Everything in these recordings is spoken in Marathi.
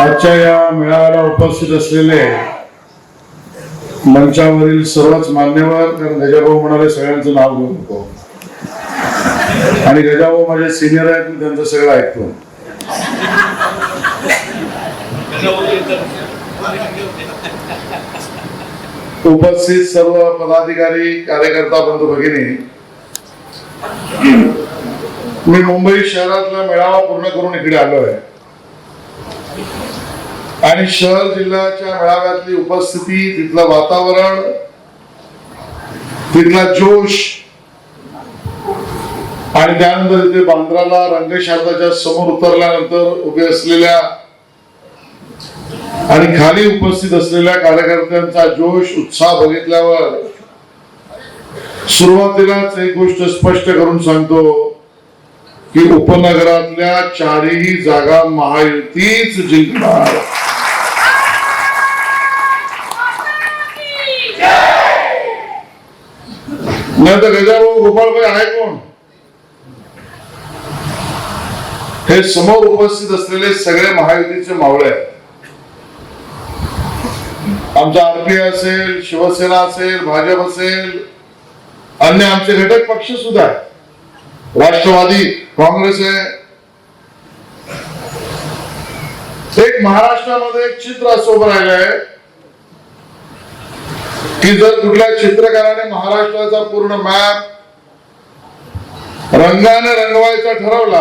आजच्या या मेळाव्याला उपस्थित असलेले मंचावरील सर्वच मान्यवर कारण गजाभाऊ म्हणाले सगळ्यांचं नाव घेऊ नको आणि गजाभाऊ माझे सिनियर आहेत मी त्यांचं सगळं ऐकतो. उपस्थित सर्व पदाधिकारी कार्यकर्ता बंधू भगिनी मी मुंबई शहरातला मेळावा पूर्ण करून इकडे आलो आहे आणि शहर जिल्ह्याच्या मेळाव्यातली उपस्थिती तिथलं वातावरण तिथला जोश आणि त्यानंतर तिथे बांद्राला रंगशारदाच्या समोर उतरल्यानंतर उभे असलेल्या आणि खाली उपस्थित असलेल्या कार्यकर्त्यांचा जोश उत्साह बघितल्यावर सुरुवातीलाच एक गोष्ट स्पष्ट करून सांगतो की उपनगरातल्या चारही जागा महायुतीच जिंकणार. नाही तर गजाभाऊ गोपाळभाई आहे कोण हे समोर उपस्थित असलेले सगळे महायुतीचे मावळे. आहेत आमचा आरपी असेल शिवसेना असेल भाजप असेल अन्य आमचे घटक पक्ष सुद्धा आहेत राष्ट्रवादी काँग्रेस आहे. एक महाराष्ट्रामध्ये एक चित्र असं उभं आहे. की जर कुठल्या चित्रकाराने महाराष्ट्राचा पूर्ण मॅप रंगाने रंगवायचा ठरवला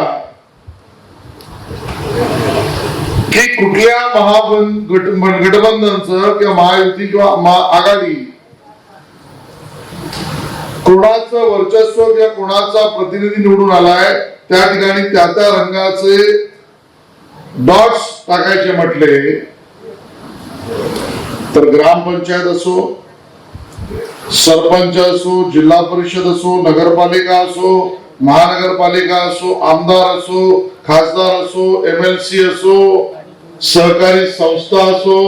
की कुठल्या महाबं गठबंधनच किंवा महायुती किंवा आघाडी कोणाचं वर्चस्व किंवा कोणाचा प्रतिनिधी निवडून आलाय त्या ठिकाणी त्या त्या रंगाचे डॉट्स टाकायचे म्हटले. तर ग्रामपंचायत असो सरपंच असो जिल्हा परिषद असो नगरपालिका असो महानगरपालिका असो आमदार असो खासदार असो एम एल सी असो सहकारी संस्था असो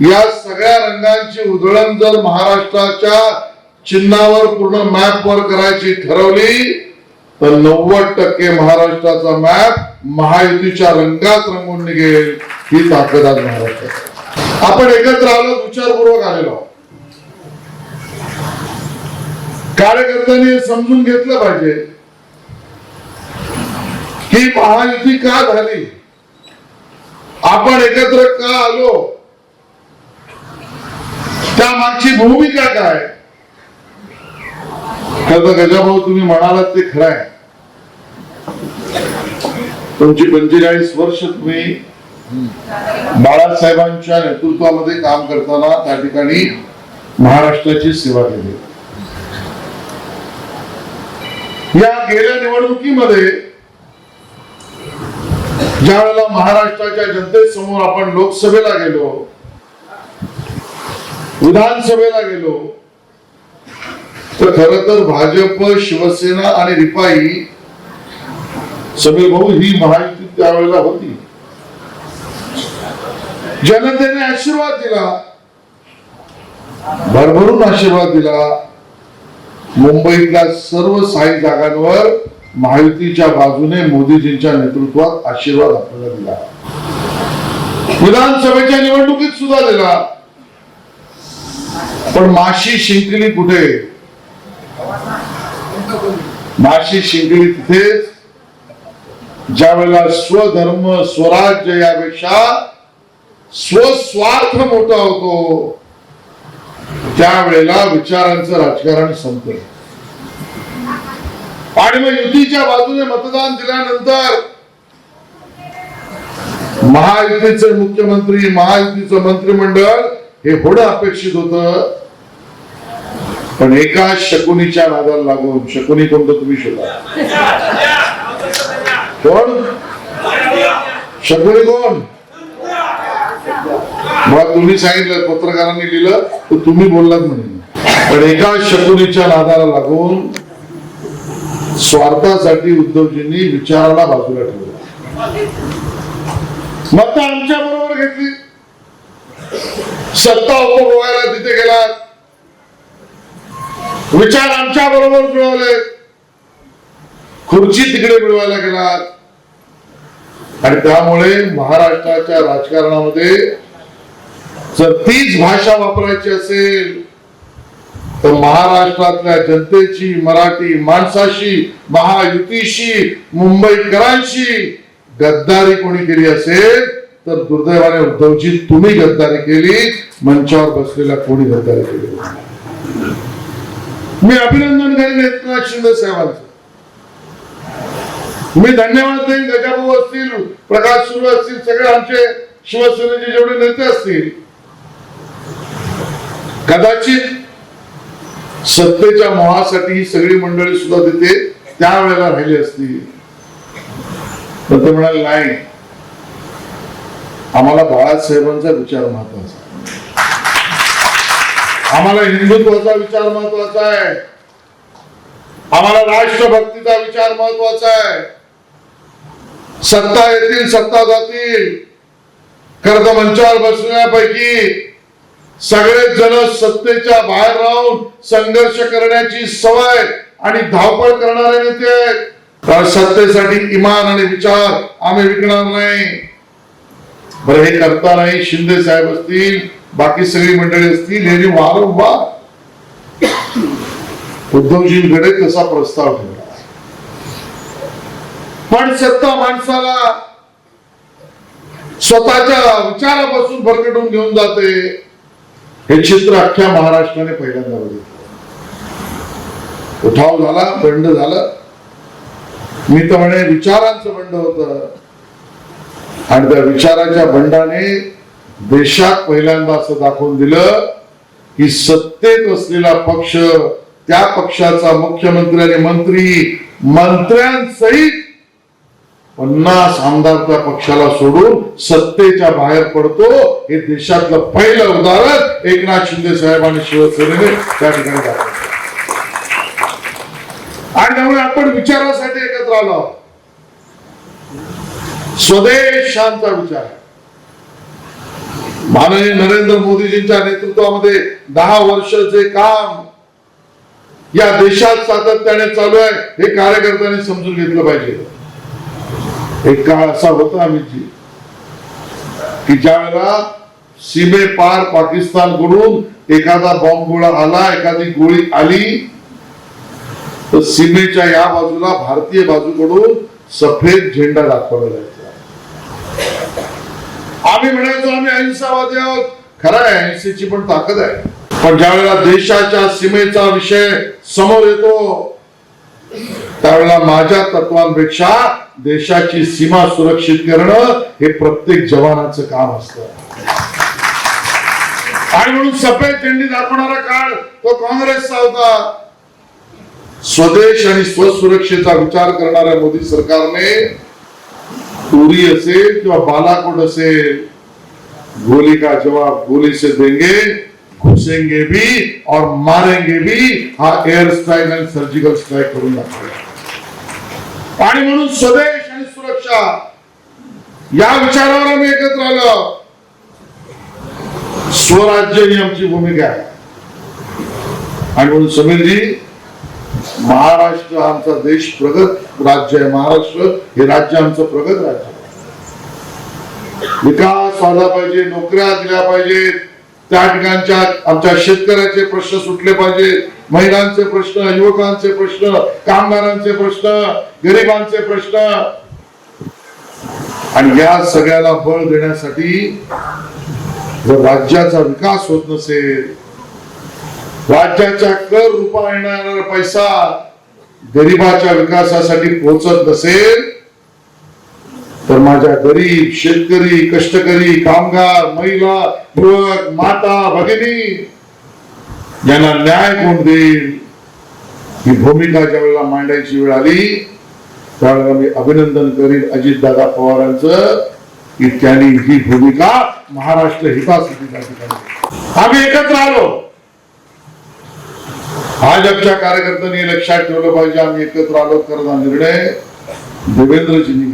या सगळ्या रंगांची उधळण जर महाराष्ट्राच्या चिन्हावर पूर्ण मॅप वर करायची ठरवली तर नव्वद टक्के महाराष्ट्राचा मॅप महायुतीच्या रंगात रंगून निघेल ही ताकद आज महाराष्ट्रात आपण एकत्र आलो विचारपूर्वक आलेलो आहोत. कार्यकर्त्यांनी समजून घेतलं पाहिजे. ही महायुती का झाली? आपण एकत्र का आलो? त्या मागची भूमिका काय? तर गजाभाऊ तुम्ही म्हणालात ते खरं आहे तुमची पंचेचाळीस वर्ष तुम्ही बाळासाहेबांच्या नेतृत्वामध्ये काम करताना त्या ठिकाणी महाराष्ट्राची सेवा केली. या गेल्या निवडणुकीमध्ये ज्या वेळेला महाराष्ट्राच्या जनतेसमोर आपण लोकसभेला गेलो विधानसभेला गेलो तर खर तर भाजप शिवसेना आणि रिपाई समीर भाऊ ही महायुती त्यावेळेला होती. जनतेने आशीर्वाद दिला भरभरून आशीर्वाद दिला. मुंबईतल्या सर्व साई जागांवर महायुतीच्या बाजूने मोदीजींच्या नेतृत्वात आशीर्वाद आपल्याला दिला. विधानसभेच्या निवडणुकीत सुद्धा दिला. पण माशी शिंकली कुठे? माशी शिंकली तिथेच. ज्या वेळेला स्वधर्म स्वराज्य यापेक्षा स्वस्वार्थ मोठा होतो त्यावेळेला विचारांचं राजकारण संपलं. आणि मग युतीच्या बाजूने मतदान दिल्यानंतर महायुतीचे मुख्यमंत्री महायुतीचं मंत्रिमंडळ हे होणं अपेक्षित होत. पण एका शकुनीच्या नादाला लागून शकुनी कोणतं तुम्ही शोधा. कोण? शकुनी कोण? मला तुम्ही सांगितलं पत्रकारांनी लिहिलं तर तुम्ही बोललात म्हणे. पण एका शकुनीच्या नादाला लागून स्वार्थासाठी उद्धवजींनी विचाराला बाजूला ठेवलं. मत आमच्या बरोबर घेतली. सत्ता उपभोगायला तिथे गेला विचार आमच्या बरोबर मिळवले खुर्ची तिकडे मिळवायला गेला आणि त्यामुळे महाराष्ट्राच्या राजकारणामध्ये जर तीच भाषा वापरायची असेल तर महाराष्ट्रातल्या जनतेची मराठी माणसाशी महायुतीशी मुंबईकरांशी गद्दारी कोणी केली असेल तर दुर्दैवाने उद्धवजी तुम्ही गद्दारी केली मंचावर बसलेल्या कोणी गद्दारी केली मी अभिनंदन करेन एकनाथ शिंदे साहेबांचं. मी धन्यवाद देईन गजाभाऊ असतील प्रकाश सुरू असतील सगळे आमचे शिवसेनेचे जेवढे नेते असतील कदाचित सत्तेच्या मोहासाठी ही सगळी मंडळी सुद्धा तिथे त्यावेळेला राहिली असती पण ते म्हणाले नाही. आम्हाला बाळासाहेबांचा विचार महत्त्वाचा आम्हाला हिंदुत्वाचा विचार महत्त्वाचा आहे. आम्हाला राष्ट्रभक्तीचा विचार महत्त्वाचा आहे. सत्ता येतील सत्ता जातील. कर्ज मंचावर बसण्यापैकी सगळेच जण सत्तेच्या बाहेर राहून संघर्ष करण्याची सवय आणि धावपळ करणारे नेते आहेत. सत्तेसाठी इमान आणि विचार आम्ही विकणार नाही. बरं हे करतानाही शिंदे साहेब असतील बाकी सगळी मंडळी असतील यांनी वारंवार उद्धवजींकडे तसा प्रस्ताव ठेवला. पण सत्ता माणसाला स्वतःच्या विचारापासून भरकटून घेऊन जाते. हे चित्र अख्ख्या महाराष्ट्राने पहिल्यांदा बघितलं. उठाव झाला बंड झालं. मी तर म्हणे विचारांचं बंड होत. आणि त्या विचाराच्या बंडाने देशात पहिल्यांदा असं दाखवून दिलं की सत्तेत असलेला पक्ष त्या पक्षाचा मुख्यमंत्री आणि मंत्री मंत्र्यांसहित पन्नास आमदार त्या पक्षाला सोडून सत्तेच्या बाहेर पडतो. हे देशातलं पहिलं उदाहरण एकनाथ शिंदे साहेब आणि शिवसेनेने त्या ठिकाणी दाखवलं. आणि त्यामुळे आपण विचारासाठी एकत्र आलो आहोत. स्वदेशांचा विचार. माननीय नरेंद्र मोदीजींच्या नेतृत्वामध्ये दहा वर्ष जे काम या देशात सातत्याने चालू आहे हे कार्यकर्त्यांनी समजून घेतलं पाहिजे. एक काळ असा होता अमितजी की ज्या वेळेला सीमे पार पाकिस्तानकडून एखादा बॉम्ब गोळा आला एखादी गोळी आली तर सीमेच्या या बाजूला भारतीय बाजूकडून सफेद झेंडा दाखवला जायचा. आम्ही म्हणायचो आम्ही अहिंसावादी आहोत. खरं आहे अहिंसेची पण ताकद आहे. पण ज्या वेळेला देशाच्या सीमेचा विषय समोर येतो त्यावेळेला माझ्या तत्वांपेक्षा देशाची सीमा सुरक्षित करणं हे प्रत्येक जवानाचं काम असत. आणि म्हणून सफेद झेंडी दाखवणारा काळ तो काँग्रेसचा होता. स्वदेश आणि स्वसुरक्षेचा विचार करणाऱ्या मोदी सरकारने उरी असेल किंवा बालाकोट असेल गोली का जवाब गोली से देंगे घुसेंगे भी और मारेंगे भी हा एअर स्ट्राईक आणि सर्जिकल स्ट्राईक करून दाखवला. आणि म्हणून स्वदेश आणि सुरक्षा. या विचारावर आम्ही एकत्र आलो. स्वराज्य ही आमची भूमिका आहे. आणि म्हणून समीरजी महाराष्ट्र आमचा देश प्रगत राज्य आहे. महाराष्ट्र हे राज्य आमचं प्रगत राज्य विकास झाला पाहिजे नोकऱ्या दिल्या पाहिजेत. त्या ठिकाणच्या आमच्या शेतकऱ्याचे प्रश्न सुटले पाहिजे महिलांचे प्रश्न युवकांचे प्रश्न कामगारांचे प्रश्न गरिबांचे प्रश्न. आणि या सगळ्याला बळ देण्यासाठी जर राज्याचा विकास होत नसेल राज्याच्या कर रूपा येणारा पैसा गरिबाच्या विकासासाठी पोहोचत नसेल तर माझ्या गरीब शेतकरी कष्टकरी कामगार महिला युवक माता भगिनी यांना न्याय कोण देईल? ही भूमिका ज्या वेळेला मांडायची वेळ आली त्यावेळेला मी अभिनंदन करीन अजितदादा पवारांचं की त्यांनी ही भूमिका महाराष्ट्र हितासाठी आम्ही एकत्र आलो. भाजपच्या कार्यकर्त्यांनी लक्षात ठेवलं पाहिजे आम्ही एकत्र आलो करणार निर्णय. देवेंद्रजींनी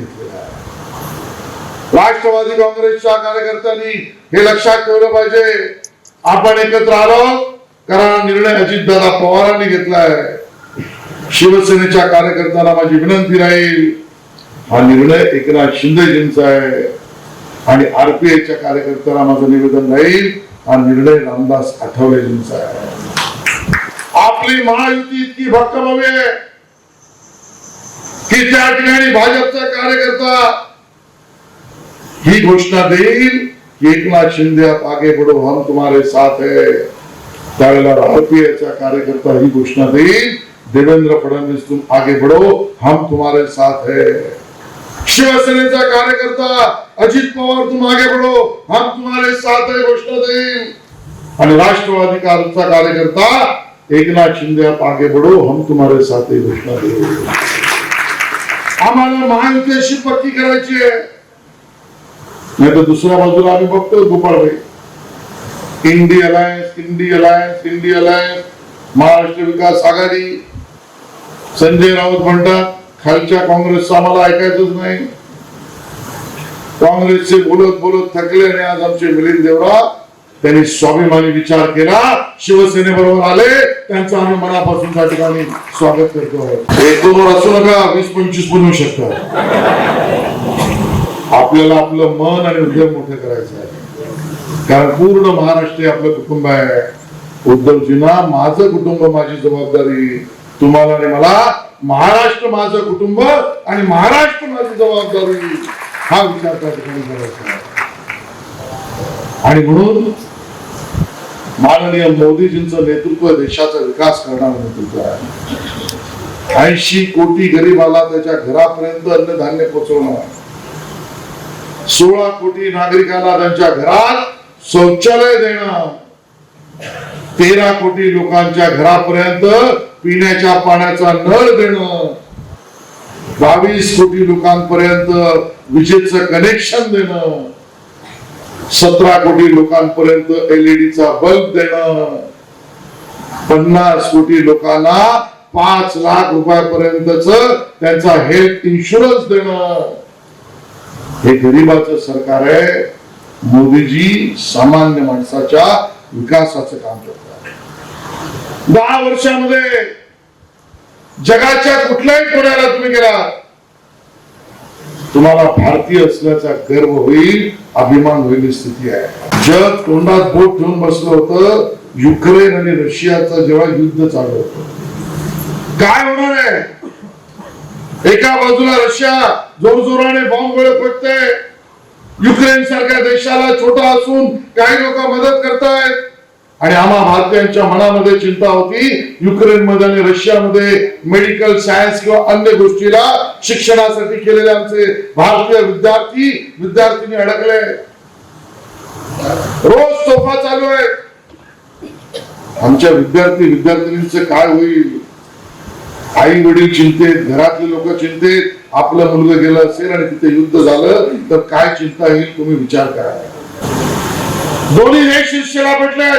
राष्ट्रवादी काँग्रेसच्या कार्यकर्त्यांनी हे लक्षात ठेवलं पाहिजे. आपण एकत्र आलो कारण निर्णय निर्णय अजितदादा पवारांनी घेतलाय. शिवसेनेच्या कार्यकर्त्यांना माझी विनंती राहील. हा निर्णय एकनाथ शिंदेजींचा आहे. आणि आरपीआयच्या कार्यकर्त्यांना माझं निवेदन राहील हा निर्णय रामदास आठवलेजींचा आहे. आपली महायुती इतकी भक्कम हवी आहे. की त्या ठिकाणी भाजपचा कार्यकर्ता ही घोषणा देईल की एकनाथ शिंदे आप आगे बडो हम तुम्हारे साथ है। त्यावेळेला आरपीआयचा कार्यकर्ता ही घोषणा देईल देवेंद्र फडणवीस तुम आगे बडो हम तुम्हारे साथ है। शिवसेनेचा कार्यकर्ता अजित पवार तुम आगे बडो हम तुम्हारे साथ है घोषणा देईल। आणि राष्ट्रवादी काँग्रेसचा कार्यकर्ता एकनाथ शिंदे आप आगे बडो हम तुम्हारे साथ ही घोषणा देईल। आम्हाला महायुतीशी पक्की करायची आहे। नाही तर दुसऱ्या बाजूला आम्ही बघतो Gopalbhai INDI alliance INDI alliance INDI alliance Maharashtra Vikas Aghadi. Sanjay Raut म्हणतात खालच्या काँग्रेसचं आम्हाला ऐकायचंच नाही. काँग्रेसचे बोलत बोलत थकले आणि आज आमचे मिलिंद देवरा त्यांनी स्वाभिमानी विचार केला शिवसेनेबरोबर आले त्यांचं आम्ही मनापासून त्या ठिकाणी स्वागत करतो. एक दोन वर असू नका वीस पंचवीस बनवू शकता. आपल्याला आपलं मन आणि उदय मोठं करायचं आहे. कारण पूर्ण महाराष्ट्र हे आपलं कुटुंब आहे. उद्धवजींना माझं कुटुंब माझी जबाबदारी तुम्हाला आणि मला महाराष्ट्र माझं कुटुंब आणि महाराष्ट्र माझी जबाबदारी हा विचार त्या ठिकाणी करायचा आहे. आणि म्हणून माननीय मोदीजींचं नेतृत्व देशाचा विकास करणारं नेतृत्व आहे. ऐंशी कोटी गरीबाला त्याच्या घरापर्यंत अन्नधान्य पोहोचवणं सोळा कोटी नागरिकांना त्यांच्या घरात शौचालय देणं. तेरा कोटी लोकांच्या घरापर्यंत पिण्याच्या पाण्याचा नळ देणं. बावीस कोटी लोकांपर्यंत विजेचं कनेक्शन देणं. सतरा कोटी लोकांपर्यंत एलईडीचा बल्ब देणं. पन्नास कोटी लोकांना पाच लाख रुपयापर्यंतच त्यांचा हेल्थ इन्शुरन्स देणं. हे गरीबाचं सरकार आहे. मोदीजी सामान्य माणसाच्या विकासाचं काम करतात. दहा वर्षामध्ये जगाच्या कुठल्याही कोणाला तुम्ही गेला तुम्हाला भारतीय असल्याचा गर्व होईल अभिमान होईल स्थिती आहे. जग तोंडात बोट ठेवून बसलं होतं. युक्रेन आणि रशियाचं जेव्हा युद्ध चालू होतं. काय होणार आहे? एका बाजूला रशिया जोरजोराने बॉम्ब गोळे फेकते युक्रेन सारख्या देशाला छोटा असून काही लोक मदत करतायत. आणि आम्हा भारतीयांच्या मनामध्ये चिंता होती युक्रेन मध्ये आणि रशियामध्ये मेडिकल सायन्स किंवा अन्य गोष्टीला शिक्षणासाठी केलेले आमचे भारतीय विद्यार्थी विद्यार्थिनी अडकले. रोज सोफा चालू आहे आमच्या विद्यार्थी विद्यार्थिनींचं काय होईल? आई वडील चिंतेत घरातले लोक चिंतेत आपलं मुलगा गेलं असेल आणि तिथे युद्ध झालं तर काय चिंता येईल तुम्ही विचार करा. दोन्ही देश शिष्याला भेटले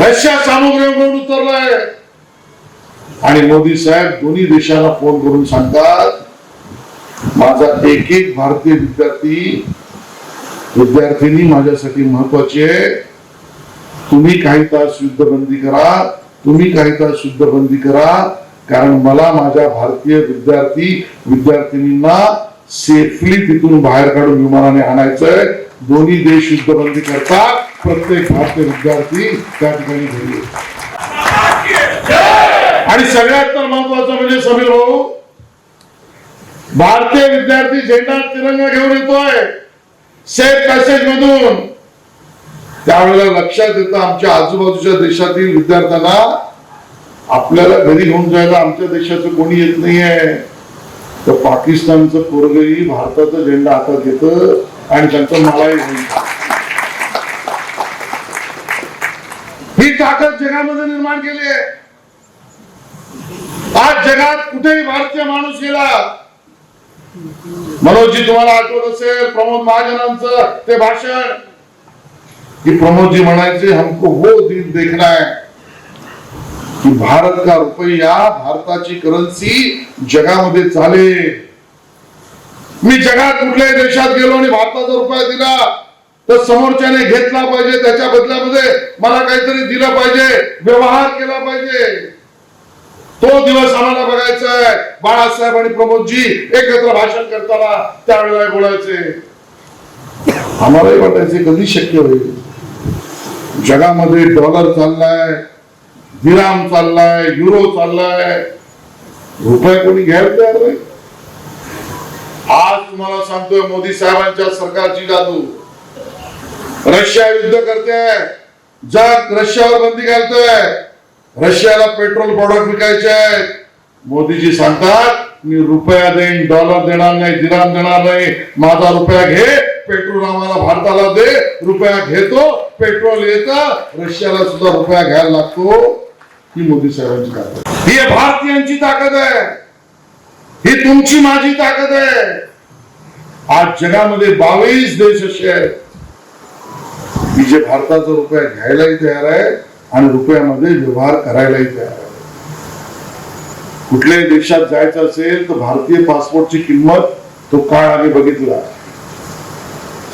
रशिया सामुग्रीवरून उतरलाय. आणि मोदी साहेब दोन्ही देशाला फोन करून सांगतात माझा एक एक भारतीय विद्यार्थी विद्यार्थिनी माझ्यासाठी महत्वाची आहे. तुम्ही काही तास युद्धबंदी करा तुम्ही काही शुद्ध बंदी करा कारण मला माझ्या भारतीय विद्यार्थी विद्यार्थिनींना सेफली तिथून बाहेर काढून विमानाने आणायचंय. दोन्ही देश युद्धबंदी करतात. प्रत्येक भारतीय विद्यार्थी त्या ठिकाणी घरी आणि सगळ्यात तर महत्वाचं म्हणजे समीर भाऊ भारतीय विद्यार्थी झेंडा तिरंगा घेऊन येतोय. सेफ पॅसेज मधून त्यावेळेला लक्षात येतं आमच्या आजूबाजूच्या देशातील विद्यार्थ्यांना आपल्याला घरी घेऊन जायला आमच्या देशाचं कोणी येत नाहीये. तर पाकिस्तानचं पोरगही भारताचा झेंडा हातात येत आणि त्यांचं मलाही ही ताकद जगामध्ये निर्माण केली आहे. आज जगात कुठेही भारतीय माणूस गेला. मनोजजी तुम्हाला आठवत असेल प्रमोद महाजनांचं ते भाषण. कि प्रमोद जी म्हणायचे हमको वो दिन देखना है कि भारत का रुपया भारताची करन्सी जगामध्ये चालेल. मी जगात कुठल्याही देशात गेलो आणि भारताचा रुपया दिला तर समोरच्याने घेतला पाहिजे त्याच्या बदल्यामध्ये मला काहीतरी दिलं पाहिजे व्यवहार केला पाहिजे. तो दिवस आम्हाला बघायचा आहे. बाळासाहेब आणि प्रमोदजी एकत्र भाषण करताना त्यावेळेला बोलायचे. आम्हालाही वाटायचे कधी शक्य होईल? जगामध्ये डॉलर चाललाय विराम चाललाय युरो चाललाय. रुपये कोणी घ्यायला तयार नाही? आज तुम्हाला सांगतोय मोदी साहेबांच्या सरकारची जादू. रशिया युद्ध करते. जग रशियावर बंदी घालतोय. रशियाला पेट्रोल प्रॉडक्ट विकायचे आहेत. मोदीजी सांगतात मी रुपया देईन डॉलर देणार नाही दिराम देणार नाही. माझा रुपया घे. पेट्रोल आम्हाला भारताला दे रुपया घेतो पेट्रोल येत रशियाला सुद्धा रुपया घ्यायला लागतो. ही मोदी साहेबांची ताकद ही भारतीयांची ताकद आहे. ही तुमची माझी ताकद आहे. आज जगामध्ये बावीस देश असे आहेत. की जे भारताचा रुपया घ्यायलाही तयार आहे आणि रुपयामध्ये व्यवहार करायलाही तयार आहे. कुठल्याही देशात जायचं असेल तर भारतीय पासपोर्टची किंमत तो काळ आम्ही बघितला.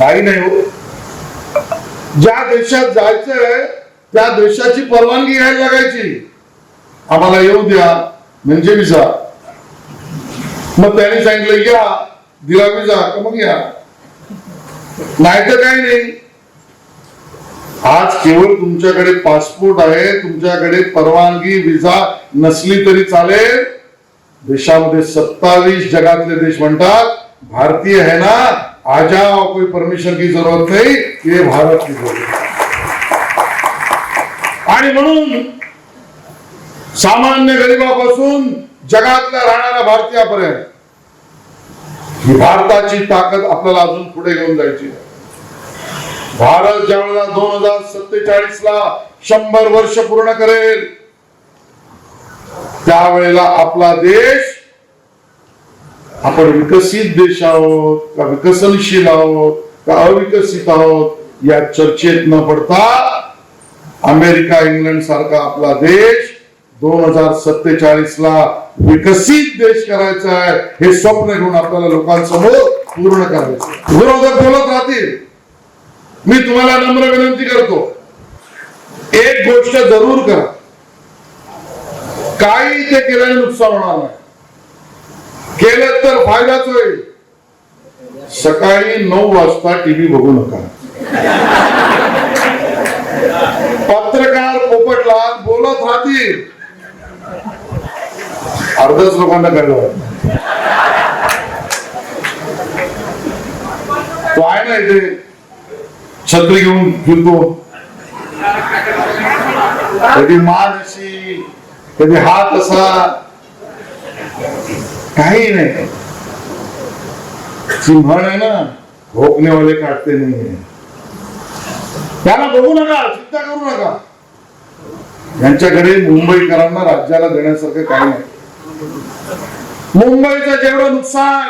काही नाही हो. ज्या देशात जायचंय त्या देशाची परवानगी घ्यायला लागायची. आम्हाला येऊ द्या म्हणजे विजा मग त्याने सांगितलं या दिला विजा का मग या. नाही तर काही नाही. आज केवळ तुमच्याकडे पासपोर्ट आहे तुमच्याकडे परवानगी विजा नसली तरी चालेल. देशामध्ये सत्तावीस जगातले देश म्हणतात भारतीय आहे ना? आ जाओ कोई परमिशन की जरूरत नहीं ये भारत की जरूरत आणि म्हणून सामान्य गरिबापासून जगातल्या राहणाऱ्या भारतीयापर्यंत ही भारताची ताकद आपल्याला अजून पुढे घेऊन जायची भारत भारत ज्यावेळेला दोन हजार सत्तेचाळीस ला शंभर वर्ष पूर्ण करेल त्यावेळेला आपला देश आपण विकसित देश आहोत का विकसनशील आहोत का अविकसित आहोत या चर्चेत न पडता अमेरिका इंग्लंड सारखा आपला देश दोन हजार सत्तेचाळीस ला विकसित देश करायचा आहे. हे स्वप्न घेऊन आपल्याला लोकांसमोर पूर्ण करायचं विरोधक बोलत राहतील. मी तुम्हाला नम्र विनंती करतो. एक गोष्ट जरूर करा. काही ते केल्याने नुकसान होणार नाही. केलं तर फायदाच होईल. सकाळी नऊ वाजता टीव्ही बघू नका. पत्रकार पोपटला बोलत राहतील. अर्धच लोकांना कळलं. तो आहे ना इथे. छत्री घेऊन फिरतो. कधी मान अशी कधी हात असा. काही नाही. ती म्हण आहे ना भोगणेवाले काढते नाही त्याला बघू नका चिंता करू नका. यांच्याकडे मुंबईकरांना राज्याला देण्यासारखं काही नाही. मुंबईचं जेवढं नुकसान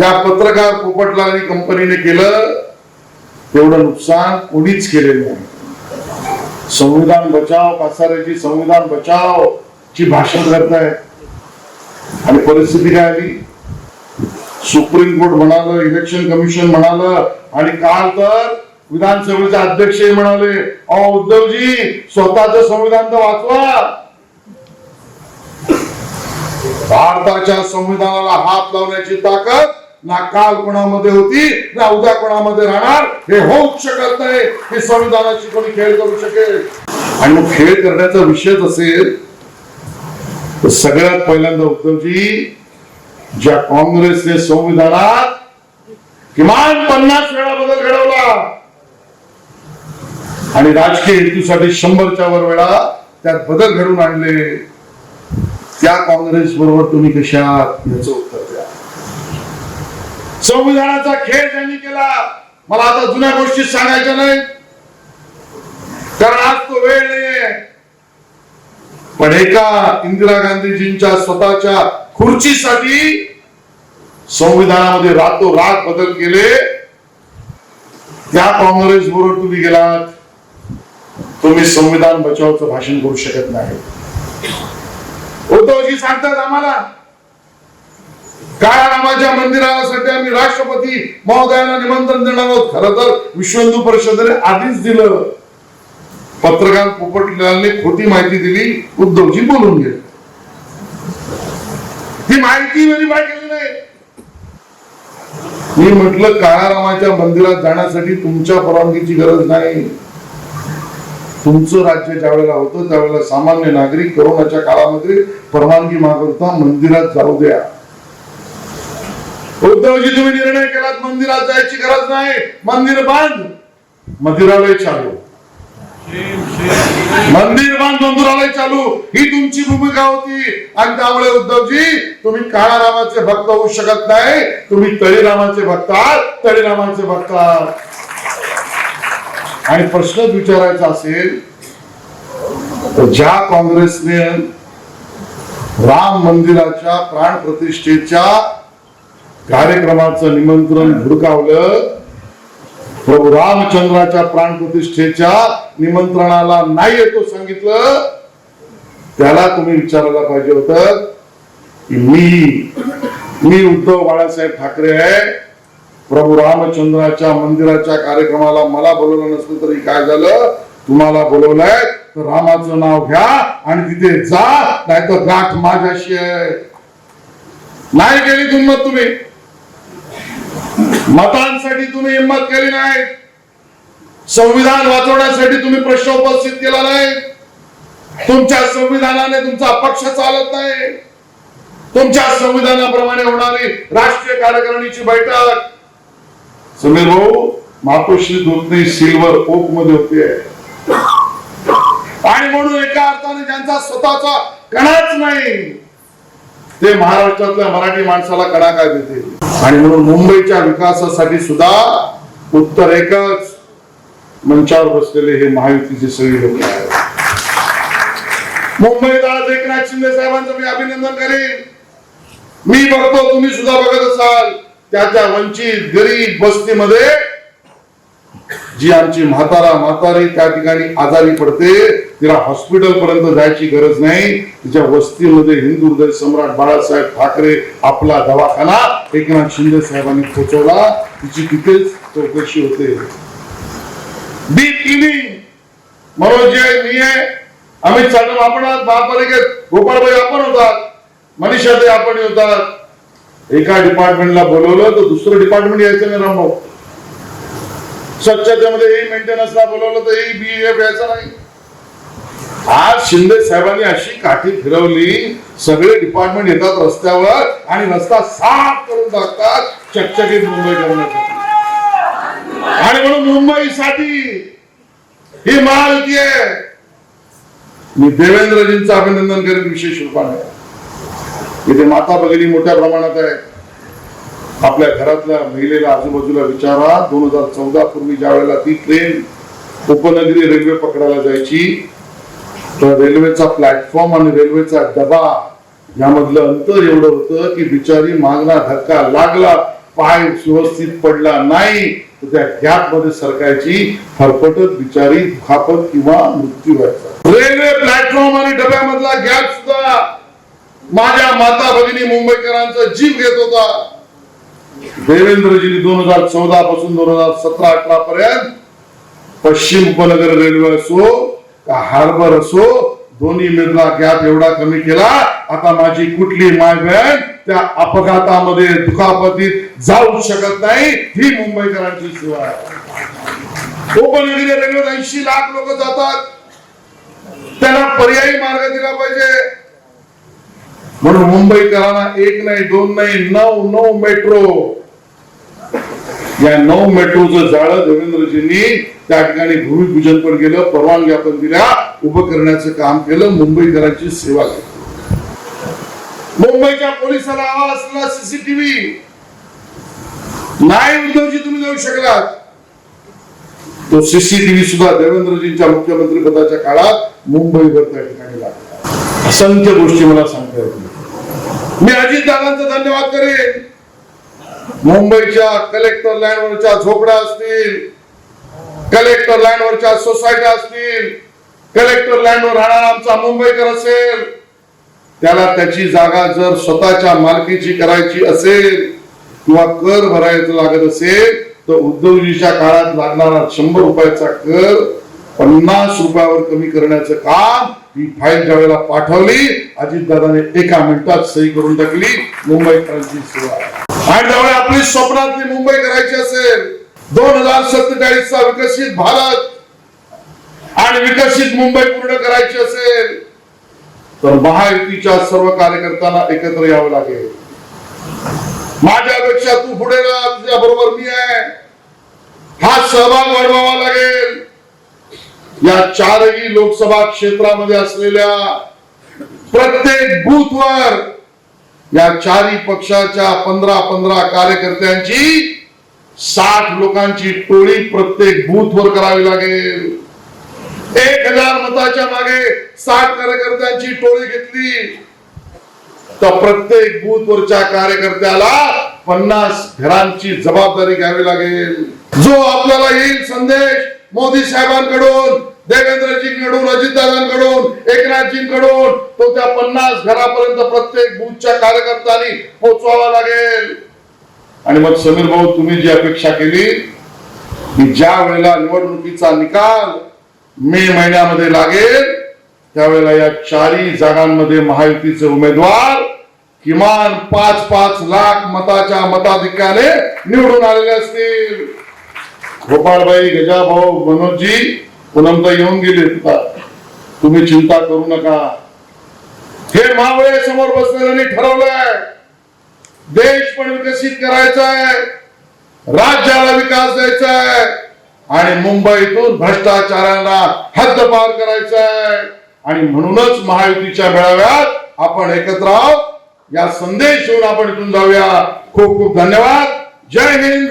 या पत्रकार पोपटला आणि कंपनीने केलं तेवढं नुकसान कोणीच केलेलं नाही. संविधान बचाव कासाऱ्याची संविधान बचाव ची भाषण करताय आणि परिस्थिती काय आली? सुप्रीम कोर्ट म्हणालं इलेक्शन कमिशन म्हणालं आणि काल तर विधानसभेचे अध्यक्षही म्हणाले अहो उद्धवजी स्वतःच संविधान तर वाचवा. भारताच्या संविधानाला हात लावण्याची ताकद ना काल कोणामध्ये होती ना उद्या कोणामध्ये राहणार हे होऊच शकत नाही. हे संविधानाची कोणी खेळ करू शकेल. आणि मग खेळ करण्याचा विषयच असेल तर सगळ्यात पहिल्यांदा उद्धवजी ज्या काँग्रेसने संविधानात किमान पन्नास वेळा बदल घडवला. आणि राजकीय हेतूसाठी शंभरच्या वर वेळा त्यात बदल घडवून आणले. त्या काँग्रेस बरोबर तुम्ही कशा याच याचं उत्तर द्या. संविधानाचा खेळ त्यांनी केला मला आता जुन्या गोष्टी सांगायच्या नाही कारण आज तो वेळ नाहीये. पण एका इंदिरा गांधीजींच्या स्वतःच्या खुर्चीसाठी संविधानामध्ये रातोरात बदल केले. त्या काँग्रेस बरोबर तुम्ही गेलात. तुम्ही संविधान बचावचं भाषण करू शकत नाही. उद्धवजी सांगतात आम्हाला काळारामाच्या मंदिरासाठी आम्ही राष्ट्रपती महोदयांना निमंत्रण देणार आहोत. खरं तर विश्व हिंदू परिषदेने आधीच दिलं. पत्रकार पोपटलालने खोटी माहिती दिली उद्धवजी बोलून गेले. ती माहिती व्हेरीफाय केली नाही? मी म्हटलं काळारामाच्या मंदिरात जाण्यासाठी तुमच्या परवानगीची गरज नाही. तुमचं राज्य ज्यावेळेला होतं त्यावेळेला सामान्य नागरिक कोरोनाच्या काळामध्ये परवानगी मागवता मंदिरात जाऊ द्या. उद्धवजी तुम्ही निर्णय केलात मंदिरात जायची गरज नाही. मंदिर बांध मंदिरालय चालू. मंदिर बांध मंदिरालय चालू. ही तुमची भूमिका होती. आणि त्यामुळे उद्धवजी तुम्ही काळा रामाचे भक्त होऊ शकत नाही. तुम्ही तळीरामाचे भक्त आहात. तळीरामाचे भक्त आहात. आणि प्रश्न विचारायचा असेल तर ज्या काँग्रेसने राम मंदिराच्या प्राण प्रतिष्ठेच्या कार्यक्रमाचं निमंत्रण भुडकावलं प्रभू रामचंद्राच्या प्राण प्रतिष्ठेच्या निमंत्रणाला नाही येतो सांगितलं त्याला तुम्ही विचारायला पाहिजे होत की मी मी उद्धव बाळासाहेब ठाकरे आहे. प्रभू रामचंद्राच्या मंदिराच्या कार्यक्रमाला मला बोलवलं नसलं तरी काय झालं? तुम्हाला बोलवलंय तर रामाचं नाव घ्या आणि तिथे जा नाही तर गाठ माझ्याशी आहे. नाही गेली तुमत तुम्ही. मतांसाठी तुम्ही हिंमत केली नाही. संविधान वाचवण्यासाठी तुम्ही प्रश्न उपस्थित केला नाही. तुमच्या संविधानाने तुमचा पक्ष चालत नाही. तुमच्या संविधानाप्रमाणे होणारी राष्ट्रीय कार्यकारिणीची बैठक. समीर भाऊ मातोश्री धोत्रे सिल्वर ओकमध्ये होते. आणि म्हणून एका अर्थाने ज्यांचा स्वतःचा कणाच नाही ते महाराष्ट्रातल्या मराठी माणसाला कणा काय देते आणि म्हणून मुंबईच्या विकासासाठी सुद्धा उत्तर एकच मंचावर बसलेले हे महायुतीचे सगळे लोक आहेत. मुंबईत आज एकनाथ शिंदे साहेबांचं मी अभिनंदन करेन. मी बघतो तुम्ही सुद्धा बघत असाल त्या त्या वंचित गरीब बस्तीमध्ये जी आमची म्हातारा म्हातारी त्या ठिकाणी आजारी पडते. तिला हॉस्पिटल पर्यंत जायची गरज नाही. तिच्या वस्तीमध्ये हिंदू हृदय सम्राट बाळासाहेब ठाकरे आपला दवाखाना एकनाथ शिंदे साहेबांनी पोचवला तिची तिथेच चौकशी होते. डीप क्लिनिंग मनोज मी आहे. अमित साटम आपण महापालिकेत गोपाळबाई आपण होतात. मनीषा ते आपण होतात. एका डिपार्टमेंटला बोलवलं तर दुसरं डिपार्टमेंट यायचं नाही रामभाऊ. स्वच्छतेमध्ये ही मेंटेनन्सला बोलवलं तर ही बी एफ यायचं नाही. आज शिंदे साहेबांनी अशी काठी फिरवली सगळे डिपार्टमेंट येतात रस्त्यावर आणि रस्ता साफ करून टाकतात चकचकीत मुंबई करण्यासाठी. आणि म्हणून मुंबईसाठी ही महायुती आहे. मी देवेंद्रजींचं अभिनंदन करेन विशेष रूपाने. इथे माता भगिनी मोठ्या प्रमाणात आहे आपल्या घरातल्या महिलेला आजूबाजूला विचारा. दोन हजार चौदा पूर्वी ज्या वेळेला ती ट्रेन उपनगरी रेल्वे पकडायला जायची रेल्वेचा प्लॅटफॉर्म आणि रेल्वेचा डबा यामधलं अंतर एवढं होतं की बिचारी मागणा धक्का लागला पाय व्यवस्थित पडला नाही. तर त्या गॅपमध्ये सरकायची फरफटत बिचारी दुखापत किंवा मृत्यू व्हायचा. रेल्वे प्लॅटफॉर्म आणि डब्यामधला गॅप सुद्धा माझ्या माता भगिनी मुंबईकरांचा जीव घेत होता. देवेंद्रजींनी दोन हजार चौदा पासून दोन हजार सतरा अठरा पर्यंत पश्चिम उपनगर रेल्वे असो का हार्बर असो दोन्ही मधला गॅप एवढा कमी केला आता माझी कुठली माय बहीण त्या अपघातामध्ये दुखापतीत जाऊ शकत नाही ही मुंबईकरांची सेवा आहे. उपनगरी रेल्वेत ऐंशी लाख लोक जातात. त्यांना पर्यायी मार्ग दिला पाहिजे. म्हणून मुंबईकरांना एक नाही दोन नाही नऊ नऊ मेट्रो या नऊ मेट्रोचं जाळं देवेंद्रजींनी त्या ठिकाणी भूमिपूजन पण केलं परवानग्या पण दिल्या उभं करण्याचं काम केलं मुंबईकरांची सेवा केली. मुंबईच्या पोलिसाला हवा असलेला सीसीटीव्ही नाही उद्धवजी तुम्ही जाऊ शकलात. तो सीसीटीव्ही सुद्धा देवेंद्रजींच्या मुख्यमंत्री पदाच्या काळात मुंबईवर त्या ठिकाणी लागला. असंख्य गोष्टी मला सांगता येतील मी अजितदादांचा धन्यवाद करेन. मुंबईच्या कलेक्टर लँडवरच्या झोपड्या असतील कलेक्टर लँडवरच्या सोसायट्या असतील कलेक्टर लँडवर राहणारा आमचा मुंबईकर असेल त्याला त्याची जागा जर स्वतःच्या मालकीची करायची असेल किंवा कर भरायचं लागत असेल तर उद्धवजीच्या काळात लागणारा शंभर रुपयाचा कर पन्नास रुपयावर कमी करण्याचं काम ही फाईल ज्यावेळेला पाठवली अजितदादाने एका मिनिटात सही करून टाकली मुंबईकरांची सेवा आणि त्यामुळे आपली स्वप्नातली मुंबई करायची असेल दोन हजार सत्तेचाळीस चा विकसित भारत आणि विकसित मुंबई पूर्ण करायची असेल तर महायुतीच्या सर्व कार्यकर्त्यांना एकत्र यावं लागेल. माझ्यापेक्षा तू पुढे ना तुझ्या बरोबर मी आहे. हा सहभाग वाढवावा लागेल. या चारही लोकसभा क्षेत्रामध्ये असलेल्या प्रत्येक बूथवर या चारही पक्षाच्या पंधरा पंधरा कार्यकर्त्यांची साठ लोकांची टोळी प्रत्येक बूथवर करावी लागेल. एक हजार मताच्या मागे साठ कार्यकर्त्यांची टोळी घेतली. तर प्रत्येक बूथवरच्या कार्यकर्त्याला पन्नास घरांची जबाबदारी घ्यावी लागेल. जो आपल्याला येईल संदेश मोदी साहेबांकडून देवेंद्रजींकडून अजितदादांकडून एकनाथजींकडून तो त्या पन्नास घरापर्यंत प्रत्येक बूथच्या कार्यकर्त्यांनी पोचवावा लागेल. आणि मग समीर भाऊ तुम्ही जी अपेक्षा केली की ज्या वेळेला निवडणुकीचा निकाल मे महिन्यामध्ये लागेल त्यावेळेला या चारही जागांमध्ये महायुतीचे उमेदवार किमान पाच पाच लाख मताच्या मताधिक्याने निवडून आलेले असतील. गोपाळबाई गजाभाऊ मनोजी पुनमता येऊन गेले. तुम्ही चिंता करू नका. हे मावळे समोर बसलेल्यांनी ठरवलंय देश पण विकसित करायचा आहे राज्याला विकास द्यायचा आहे आणि मुंबईतून भ्रष्टाचाराला हद्दपार करायचा आहे आणि म्हणूनच महायुतीच्या मेळाव्यात आपण एकत्र आहोत. या संदेश घेऊन आपण इथून जाऊया. खूप खूप धन्यवाद. जय हिंद.